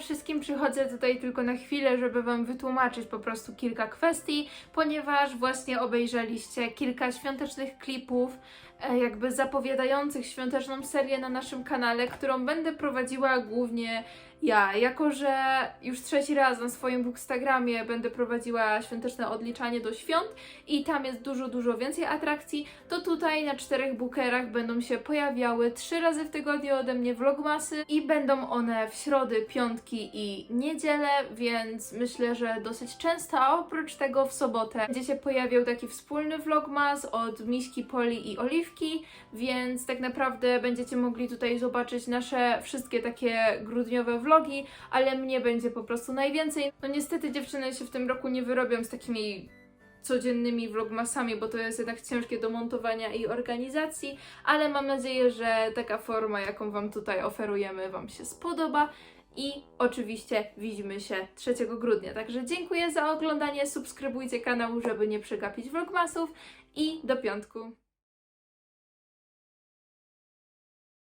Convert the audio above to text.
Wszystkim, przychodzę tutaj tylko na chwilę, żeby Wam wytłumaczyć po prostu kilka kwestii, ponieważ właśnie obejrzeliście kilka świątecznych klipów, jakby zapowiadających świąteczną serię na naszym kanale, którą będę prowadziła głównie ja. Jako, że już trzeci raz na swoim Bookstagramie będę prowadziła świąteczne odliczanie do świąt i tam jest dużo, dużo więcej atrakcji, to tutaj na czterech bookerach będą się pojawiały trzy razy w tygodniu ode mnie vlogmasy i będą one w środy, piątki i niedzielę, więc myślę, że dosyć często, a oprócz tego w sobotę będzie się pojawiał taki wspólny vlogmas od Miśki, Poli i Oliwki, więc tak naprawdę będziecie mogli tutaj zobaczyć nasze wszystkie takie grudniowe vlogi, ale mnie będzie po prostu najwięcej. No niestety dziewczyny się w tym roku nie wyrobią z takimi codziennymi vlogmasami, bo to jest jednak ciężkie do montowania i organizacji, ale mam nadzieję, że taka forma, jaką Wam tutaj oferujemy, Wam się spodoba. I oczywiście widzimy się 3 grudnia. Także dziękuję za oglądanie, subskrybujcie kanał, żeby nie przegapić vlogmasów i do piątku.